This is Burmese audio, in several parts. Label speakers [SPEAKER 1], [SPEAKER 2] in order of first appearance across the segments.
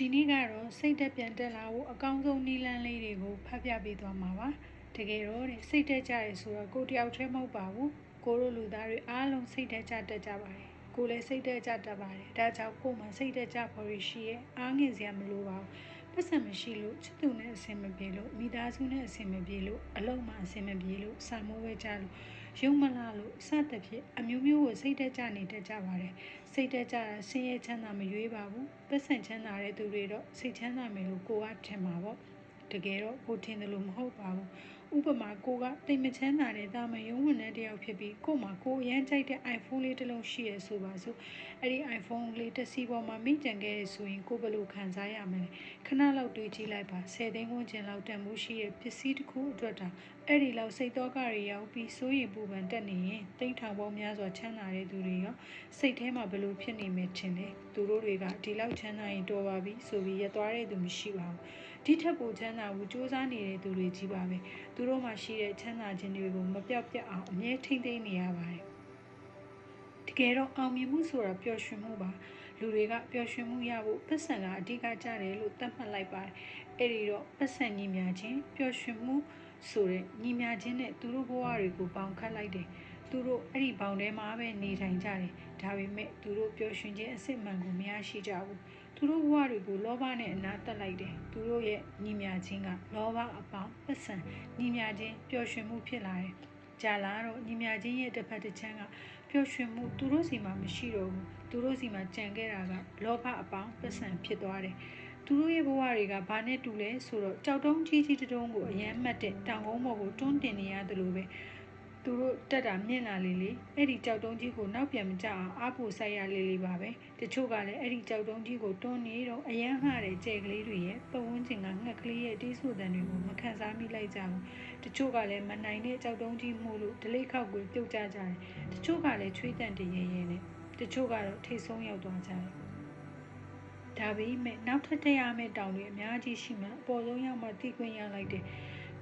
[SPEAKER 1] ဒီနေ့ကတော့စိတ်တက်ပြန်တက်လာဖို့အကောင်းဆုံးနည်းလမ်းလေးတွေကိုဖတ်ပြပေးသွားမှာပါတကယ်တော့တဲ့စိတ်တက်ကြရဲဆိုတော့ကိုတယောက်တည်းမဟုတ်ပါဘူးကိုတို့လူသားတွေအားလုံးစိတ်တက်ကြတက်ကြပါတယ်ကိုလည်းစိတ်တက်ကြတတ်ပါတယ်ဒါကြောင့်ကိုမှစိတ်တက်ကြဖို့ရရှိရဲ့အားငင်စရာမလိုပါဘူးပတ်စံမရှိလို့ချစ်သူနဲ့အဆင်မပြေလို့မိသားစုနဲ့အဆင်မပြေလို့အလုံးမအဆင်မပြေလို့စာမိုးဝဲကြလို့ ရုံမလာလို့စသဖြင့်အမျိုးမျိုးကိုစိတ်တက်ကြနေတတ်ကြပါတယ်စိတ်တက်ကြတာဆင်းရဲချမ်းသာမရွေးပါဘူးပတ်စံချမ်းသာတဲ့သူတွေတော့စိတ်ချမ်းသာမယ်လို့ကိုကထင်ပါပေါ့တကယ်တော့ကိုထင်တယ်လို့မဟုတ်ပါဘူးဥပမာကိုကတိတ်မချမ်းသာတဲ့တာမယုံဝင်တဲ့တယောက်ဖြစ်ပြီးကို့မှာကိုရမ်းကြိုက်တဲ့ iPhone လေးတစ်လုံးရှိရဆိုပါစို့အဲ့ဒီ iPhone လေးတစ်စီးပေါ်မှာမိကြံခဲ့ရဆိုရင်ကိုဘယ်လိုခံစားရမလဲခဏလောက်တွေးကြည့်လိုက်ပါ10သိန်းဝန်းကျင်လောက်တန်မှုရှိတဲ့ပစ္စည်းတစ်ခုအတွက်တောင်အဲ့ဒီလောက်စိတ်တော့ကတွေရောက်ပြီးစိုးရိမ်ပူပန်တက်နေရင်တိတ်ထောင်ပေါင်းများစွာချမ်းသာတဲ့သူတွေရောစိတ်ထဲမှာဘယ်လိုဖြစ်နေမယ်ထင်လဲသူတို့တွေကဒီလောက်ချမ်းသာရင်တော်ပါပြီဆိုပြီးရသွားတဲ့သူမရှိပါဘူးဒီထက်ပိုချမ်းသာဘူးစူးစမ်းနေတဲ့သူတွေကြီးပါပဲသူတို့မှရှိတဲ့ချမ်းသာခြင်းတွေကိုမပြောက်ပြတ်အောင်အမြဲထိမ့်သိမ်းနေရပါတယ်တကယ်တော့အောင်မြင်မှုဆိုတာပျော်ရွှင်မှုပါလူတွေကပျော်ရွှင်မှုရဖို့ပတ်စံကအဓိကကြတယ်လို့သတ်မှတ်လိုက်ပါတယ်အဲ့ဒီတော့ပတ်စံညီများခြင်းပျော်ရွှင်မှုဆိုတဲ့ညီမြချင်းနဲ့သူတို့ဘဝတွေကိုပေါင်ခတ်လိုက်တယ်သူတို့အဲ့ဒီဘောင်ထဲမှာပဲနေထိုင်ကြတယ်ဒါပေမဲ့သူတို့ပျော်ရွှင်ခြင်းအစစ်မှန်ကိုမရရှိကြဘူး သူတို့ဘဝတွေကိုလောဘနဲ့အနာတက်လိုက်တယ်သူတို့ရဲ့ညီမြချင်းကလောဘအပေါင်းပတ်စံညီမြချင်းပျော်ရွှင်မှုဖြစ်လာတယ်ကြာလာတော့ညီမြချင်းရဲ့တစ်ဖက်တစ်ချမ်းကပျော်ရွှင်မှုသူတို့စီမှာမရှိတော့ဘူးသူတို့စီမှာကြံခဲ့တာကလောဘအပေါင်းပတ်စံဖြစ်သွားတယ်သူတို့ရဲ့ဘဝတွေကဘာနဲ့တူလဲဆိုတော့ကြောက်တုံးကြီးကြီးတုံးကိုအယမ်းမှတ်တဲ့တောင်ကုန်းပေါ်ကိုတွန်းတင်နေရတယ်လို့ပဲ သူတို့တက်တာမြင့်လာလေလေအဲ့ဒီကြောက်တုံးကြီးကိုနောက်ပြန်မကြအောင်အားဖို့ဆိုင်ရလေလေပါပဲတချို့ကလည်းအဲ့ဒီကြောက်တုံးကြီးကိုတွန်းနေတော့အယမ်းလှတဲ့ကြဲကလေးတွေရဲ့ပဝန်းကျင်ကငှက်ကလေးရဲ့တီးဆူတန်တွေကိုမခံစားမိလိုက်ကြဘူးတချို့ကလည်းမနိုင်တဲ့ကြောက်တုံးကြီးမှုလို့ဒလိခောက်ကိုပြုတ်ကြကြတယ်တချို့ကလည်းချွေးတန်တရဲရဲနဲ့တချို့ကတော့ထိတ်ဆုံးရောက်သွားကြတယ်ဒါပေမဲ့နောက်ထပ်တက်ရမယ့်တောင်တွေအများကြီးရှိမှအပေါ်ဆုံးရောက်မှသိခွင့်ရလိုက်တယ်။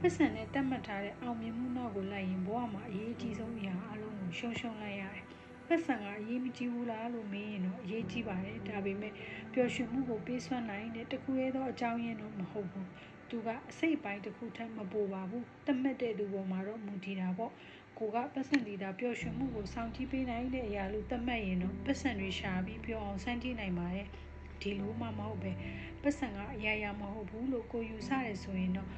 [SPEAKER 1] ပတ်စံနဲ့တတ်မှတ်ထားတဲ့အောင်မြင်မှုနောက်ကိုလိုက်ရင်ဘဝမှာအရေးကြီးဆုံးအရာအလုံးကိုရှုံရှုံလိုက်ရတယ်။ပတ်စံကအရေးမကြီးဘူးလားလို့မေးရင်တော့အရေးကြီးပါတယ်။ဒါပေမဲ့ပျော်ရွှင်မှုကိုပေးစွမ်းနိုင်တဲ့တခုရဲသောအကြောင်းရင်းတော့မဟုတ်ဘူး။သူကအစိတ်ပိုင်းတစ်ခုထက်မပိုပါဘူး။တတ်မှတ်တဲ့သူပေါ်မှာတော့မူတည်တာပေါ့။ကိုကပတ်စံတီတာပျော်ရွှင်မှုကိုစောင့်ကြည့်ပေးနိုင်တဲ့အရာလို့သတ်မှတ်ရင်တော့ပတ်စံတွေရှာပြီးပျော်အောင်စမ်းကြည့်နိုင်ပါတယ်။ဒီလိုမှမဟုတ်ပဲပတ်စံကအရာရာမဟုတ်ဘူးလို့ကိုယူဆတယ်ဆိုရင်တော့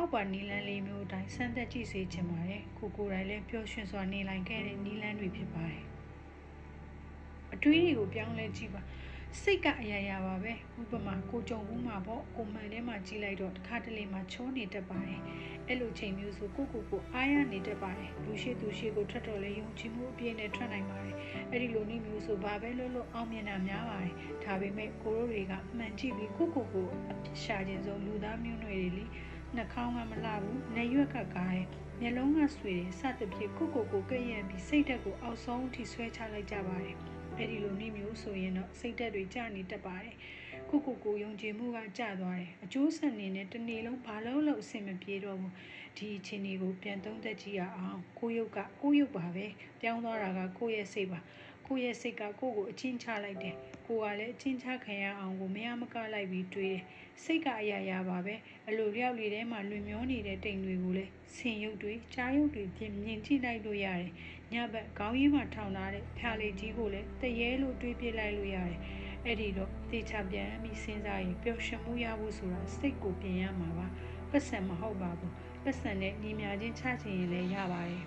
[SPEAKER 1] အောက်ပါနီလန်းလေးမျိုးအတိုင်းစမ်းသက်ကြည့်စေချင်ပါတယ်ကိုကိုယ်တိုင်လည်းပျော်ရွှင်စွာနေလိုက်ခဲ့တဲ့နီလန်းတွေဖြစ်ပါတယ်အတွေးတွေကိုပြောင်းလဲကြည့်ပါစိတ်ကအရာရာပါပဲဥပမာကိုကြုံဘူးမှာပေါ့ကိုမှန်ထဲမှာကြီးလိုက်တော့တစ်ခါတလေမှချောနေတတ်ပါတယ်အဲ့လိုချိန်မျိုးဆိုကိုကိုကိုအားရနေတတ်ပါတယ်လူရှိသူရှိကိုထွက်တော်လဲယုံကြည်မှုအပြည့်နဲ့ထွက်နိုင်ပါတယ်အဲ့ဒီလိုနည်းမျိုးဆိုဘာပဲလို့လို့အောင်မြင်တာများပါတယ်ဒါပေမဲ့ကိုရိုတွေကမှန်ကြည့်ပြီးကိုကိုကိုအပြစ်ရှာခြင်းဆုံးလူသားမျိုးနွယ်တွေလေ နှာခေါင်းကမလှဘူးနေရွက်ကကားတယ်မျက်လုံးကဆွေတယ်စသဖြင့်ကိုကိုကိုကဲ့ရဲ့ပြီးစိတ်ဓာတ်ကိုအောက်ဆုံးအထိဆွဲချလိုက်ကြပါတယ်အဲ့ဒီလိုနည်းမျိုးဆိုရင်တော့စိတ်သက်တွေကျနေတတ်ပါတယ်ကိုကိုကိုယုံကြည်မှုကကျသွားတယ်အကျိုးဆက်နေနဲ့တနေ့လုံးဘာလို့လို့အဆင်မပြေတော့ဘူးဒီအခြေအနေကိုပြန်သုံးသပ်ကြည့်ရအောင်ကိုရုပ်ကကိုရုပ်ပါပဲပြောင်းသွားတာကကိုရဲ့စိတ်ပါကိုရဲ့စိတ်ကကိုကိုအချင်းချလိုက်တယ် ကိုကလည်းအချင်းချခံရအောင်ကိုမရမကလိုက်ပြီးတွေးတယ်စိတ်ကအရာရာပါပဲအလိုလျောက်လေးထဲမှာလွင်မျောနေတဲ့တိမ်တွေကိုလည်းဆင်ရုပ်တွေကြားရုပ်တွေပြင်မြင်ကြည့်လိုက်လို့ရတယ်ညဘက်ခေါင်းရင်းမှာထောင်ထားတဲ့ဖြာလေးကြီးကိုလည်းတရေလို့တွေးပြလိုက်လို့ရတယ်အဲ့ဒီတော့တေချာပြန်ပြီးစဉ်းစားရင်ပျော်ရွှင်မှုရဖို့ဆိုတာစိတ်ကိုပြင်ရမှာပါပတ်စံမဟုတ်ပါဘူးပတ်စံနဲ့ညီမြချင်းချချင်ရင်လည်းရပါတယ်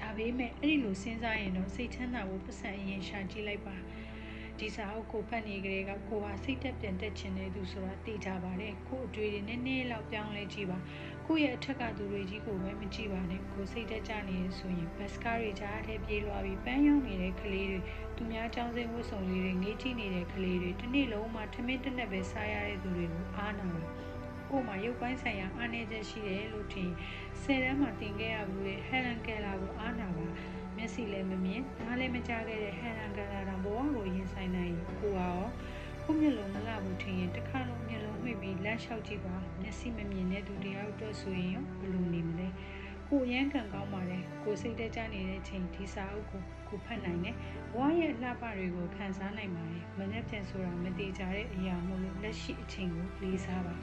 [SPEAKER 1] ဒါပေမဲ့အဲ့ဒီလိုစဉ်းစားရင်တော့စိတ်ချမ်းသာဖို့ပတ်စံအရင်ရှာကြည့်လိုက်ပါ ဒီစာအုပ်ကိုဖတ်နေကြတဲ့ကကိုဟာစိတ်တက်ပြန်တက်ချင်တဲ့သူဆိုတာသိကြပါတယ်ကိုအတွေ့တွေနည်းနည်းလောက်ပြောင်းလဲကြည့်ပါကိုရဲ့အထက်ကသူတွေကြီးကိုပဲမကြည့်ပါနဲ့ကိုစိတ်တက်ကြနေရဆိုရင်ဘတ်စကားတွေကြားထဲပြေးလွှားပြီးပန်းရောက်နေတဲ့ကလေးတွေသူများចောင်းစိမ်းဝတ်စုံလေးတွေငေးကြည့်နေတဲ့ကလေးတွေတစ်နေ့လုံးမှထမင်းတစ်နက်ပဲစားရတဲ့သူတွေကိုအားနာပါကိုမှရုပ်ပိုင်းဆိုင်ရာအားနည်းချက်ရှိတယ်လို့ထင်ဆယ်တန်းမှာတင်ခဲ့ရဘူးလေဟယ်လန်ကယ်လာကိုအားနာပါ မျက်စိလည်းမမြင်နားလည်းမကြားခဲ့တဲ့ဟန်လန်ကလာတောင်ဘဝကိုရင်ဆိုင်နိုင်ကိုကရောခုမျက်လုံးမလှဘူးထင်ရင်တစ်ခါလုံးမျက်လုံးမှိတ်ပြီးလမ်းလျှောက်ကြည့်ပါမျက်စိမမြင်တဲ့သူတယောက်အတွက်ဆိုရင်ရောဘယ်လိုနေမလဲကိုရမ်းကန်ကောင်းပါတယ်ကိုစိတ်တကြနေတဲ့ချိန်ဒီစာအုပ်ကိုကိုဖတ်နိုင်တယ်ဘဝရဲ့အလှပတွေကိုခံစားနိုင်ပါတယ်မနေ့ပြန်ဆိုတာမတိကြတဲ့အရာမို့လို့လက်ရှိအချိန်ကိုလေးစားပါ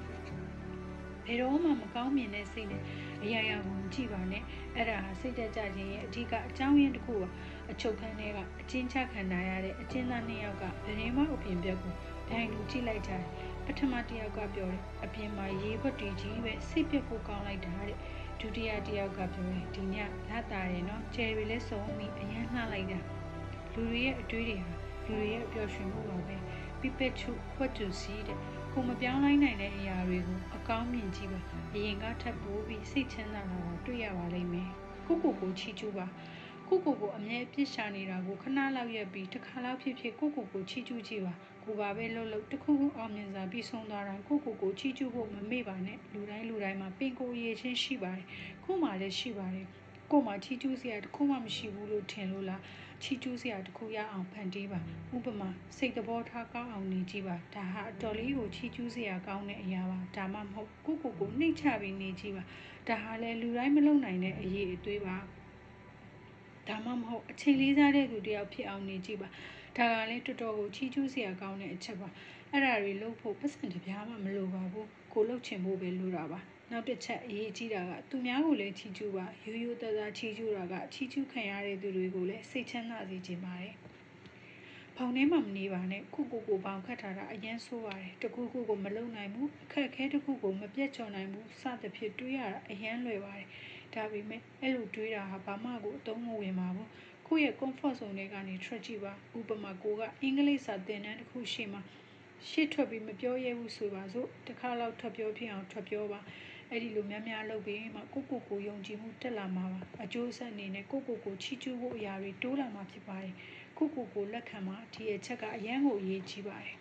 [SPEAKER 1] ဘယ်တော့မှမကောင်းမြင်တဲ့စိတ်နဲ့အရာရာကိုကြည့်ပါနဲ့အဲ့ဒါဟာစိတ်တကြခြင်းရဲ့အဓိကအကြောင်းရင်းတစ်ခုပါအချုပ်ခန်းထဲကအချင်းချခံထားရတဲ့အချင်းသားနှစ်ယောက်ကဗရင်မအပြင်ဘက်ကိုဒိုင်လူကြည့်လိုက်ကြတယ်ပထမတစ်ယောက်ကပြောတယ်အပြင်မှာရေဘွက်တီကြီးပဲစိတ်ပြတ်ဖို့ကောင်းလိုက်တာတဲ့ဒုတိယတစ်ယောက်ကပြောတယ်ဒီညလာတာတယ်နော်ကျယ်ရီလဲစုံပြီးအရန်နှှလိုက်တာလူတွေရဲ့အတွေးတွေဟာလူတွေရဲ့အပျော်ရွှင်မှုပါပဲပြပချူခွတ်တူ စီတဲ့ကိုမပြောင်းလိုက်နိုင်တဲ့အရာတွေကိုအကောင်းမြင်ကြည့်ပါအရင်ကထပ်ပိုးပြီးစိတ်ချမ်းသာတာကိုတွေ့ရပါလိမ့်မယ်ကိုကိုကိုချီချူပါကိုကိုကိုအမြဲပြစ်ရှာနေတာကိုခဏလောက်ရက်ပြီးတစ်ခါလောက်ဖြစ်ဖြစ်ကိုကိုကိုချီချူကြည့်ပါကိုပါပဲလှုပ်လှုပ်တစ်ခုခုအောင်မြင်စွာပြီးဆုံးသွားတာကိုကိုကိုချီချူဖို့မမေ့ပါနဲ့လူတိုင်းလူတိုင်းမှာပင်ကိုရေချင်းရှိပါတယ်ကိုမှလည်းရှိပါတယ် ကိုမှချီချူစရာတစ်ခုမှမရှိဘူးလို့ထင်လို့လားချီကျူးစရာတစ်ခုရအောင်ဖန်တီးပါဥပမာစိတ်တဘောထားကောင်းအောင်နေကြည့်ပါဒါဟာအတော်လေးကိုချီကျူးစရာကောင်းတဲ့အရာပါဒါမှမဟုတ်ကိုကိုကိုနှိမ့်ချပြီးနေကြည့်ပါဒါဟာလည်းလူတိုင်းမလုပ်နိုင်တဲ့အရေးအသွေးပါဒါမှမဟုတ်အချိန်လေးစားတဲ့သူတယောက်ဖြစ်အောင်နေကြည့်ပါဒါကလည်းတော်တော်ကိုချီကျူးစရာကောင်းတဲ့အချက်ပါအဲ့ဒါတွေလုပ်ဖို့ပတ်စံတပြားမှမလိုပါဘူးကိုလှုပ်ချင်ဖို့ပဲလိုတာပါ နောက်တစ်ချက်အရေးကြီးတာကသူများကိုလည်းချီကျူးပါရိုးရိုးသားသားချီကျူးတာကချီကျူးခံရတဲ့သူတွေကိုလည်းစိတ်ချမ်းသာစေခြင်းပါတယ်ဖောင်ထဲမှာမနေပါနဲ့ခုကိုကိုဘောင်ခတ်ထားတာအရင်ဆိုးပါတယ်တခုခုကိုမလုံနိုင်ဘူးအခက်ခဲတခုကိုမပြတ်ချော်နိုင်ဘူးစသဖြင့်တွေးရတာအရင်လွယ်ပါတယ်ဒါပေမဲ့အဲ့လိုတွေးတာဟာဘာမှကိုအသုံးမဝင်ပါဘူးကိုယ့်ရဲ့ comfort zone တွေကနေထွက်ကြည့်ပါဥပမာကိုကအင်္ဂလိပ်စာသင်တန်းတစ်ခုရှိမှရှေ့ထွက်ပြီးမပြောရဲဘူးဆိုပါစို့တစ်ခါလောက်ထွက်ပြောဖြစ်အောင်ထွက်ပြောပါ အဲ့ဒီလိုများများလုပ်ပြီးမှကိုကိုကိုယုံကြည်မှုတက်လာမှာပါအကျိုးဆက်အနေနဲ့ကိုကိုကိုချီးကျူးဖို့အရာတွေတိုးလာမှာဖြစ်ပါတယ်ကိုကိုကိုလက်ခံမှာဒီအချက်ကအရန်ကိုအရေးကြီးပါတယ်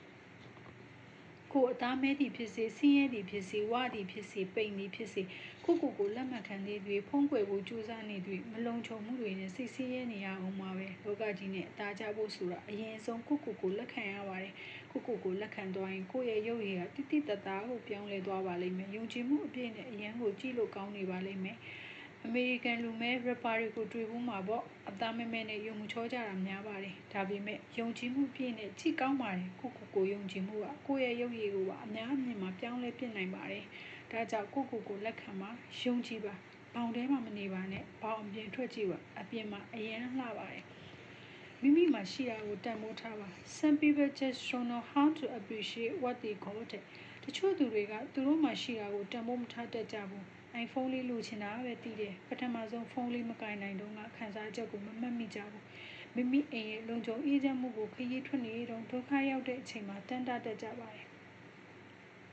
[SPEAKER 1] ကိုအသားမဲသည်ဖြစ်စေဆင်းရဲသည်ဖြစ်စေဝသည်ဖြစ်စေပိန်သည်ဖြစ်စေကိုကိုကိုလက်မှတ်ခံသေးတွေဖုံးကွယ်ဖို့ကြိုးစားနေတွေမလုံခြုံမှုတွေနဲ့စိတ်ဆင်းရဲနေရအောင်ပါပဲလောကကြီးနဲ့အသားကြဖို့ဆိုတာအရင်ဆုံးကိုကိုကိုလက်ခံရပါတယ် ကိုကိုကိုလက်ခံသွားရင်ကိုရဲ့ရုပ်ရည်ကတိတိတတ်တာကိုပြောင်းလဲသွားပါလိမ့်မယ်ယုံကြည်မှုအပြည့်နဲ့အရန်ကိုကြည့်လို့ကောင်းနေပါလိမ့်မယ်အမေရိကန်လူမဲ rapper တွေကိုတွေ့ဘူးမှာပေါ့အသားမဲမဲနဲ့ယုံမှုချောကြတာများပါတယ်ဒါပေမဲ့ယုံကြည်မှုပြည့်နဲ့ကြည့်ကောင်းပါတယ်ကိုကိုကိုယုံကြည်မှုကကိုယ့်ရဲ့ရုပ်ရည်ကိုပါအများအမြင်မှာပြောင်းလဲပြနိုင်ပါတယ်ဒါကြောင့်ကိုကိုကိုလက်ခံပါယုံကြည်ပါဘောင်ထဲမှာမနေပါနဲ့ဘောင်အပြင်ထွက်ကြည့်ပါအပြင်မှာအရန်လှပါတယ် မိမိမှာရှိတာကိုတန်ဖိုးထားပါ some people just don't know how to appreciate what they got တချို့သူတွေကသူတို့မှာရှိတာကိုတန်ဖိုးမထားတတ်ကြဘူး iPhone လေးလိုချင်တာပဲတည်တယ်ပထမဆုံးဖုန်းလေးမကင်နိုင်တော့ကခန်းစားချက်ကိုမမှတ်မိကြဘူးမိမိအိမ်ရဲ့လုံခြုံအေးချမ်းမှုကိုခရီးထွက်နေတော့ဒုက္ခရောက်တဲ့အချိန်မှာတန်တတတ်ကြပါတယ်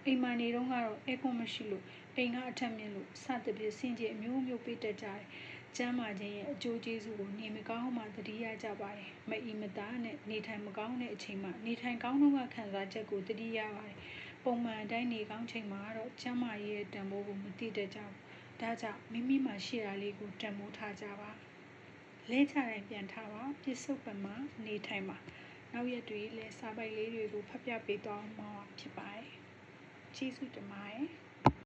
[SPEAKER 1] အိမ်မှာနေတော့ကတော့အဲကွန်မရှိလို့အိမ်ကအထက်မြင့်လို့စသဖြင့်စင်ကြီးအမျိုးမျိုးပေးတတ်ကြတယ် ကျမ်းမာခြင်းရဲ့အကျိုးကျေးဇူးကိုနေမကောင်းမှသတိရကြပါတယ်မအီမသားနဲ့နေထိုင်မကောင်းတဲ့အချိန်မှာနေထိုင်ကောင်းတော့ကခံစားချက်ကိုသတိရပါတယ်ပုံမှန်အတိုင်းနေကောင်းချိန်မှာတော့ကျမ်းမာရေးရဲ့တန်ဖိုးကိုမသိတတ်ကြဘူး။ဒါကြောင့်မိမိမှာရှိတာလေးကိုတန်ဖိုးထားကြပါ။လဲချတိုင်းပြန်ထားပါ။ပြစ္ဆုတ်ပံမှာနေထိုင်ပါ။နောက်ရက်တွေလည်းစာပိုက်လေးတွေကိုဖတ်ပြပေးသွားမှာဖြစ်ပါတယ်။ကျေးဇူးတင်ပါတယ်။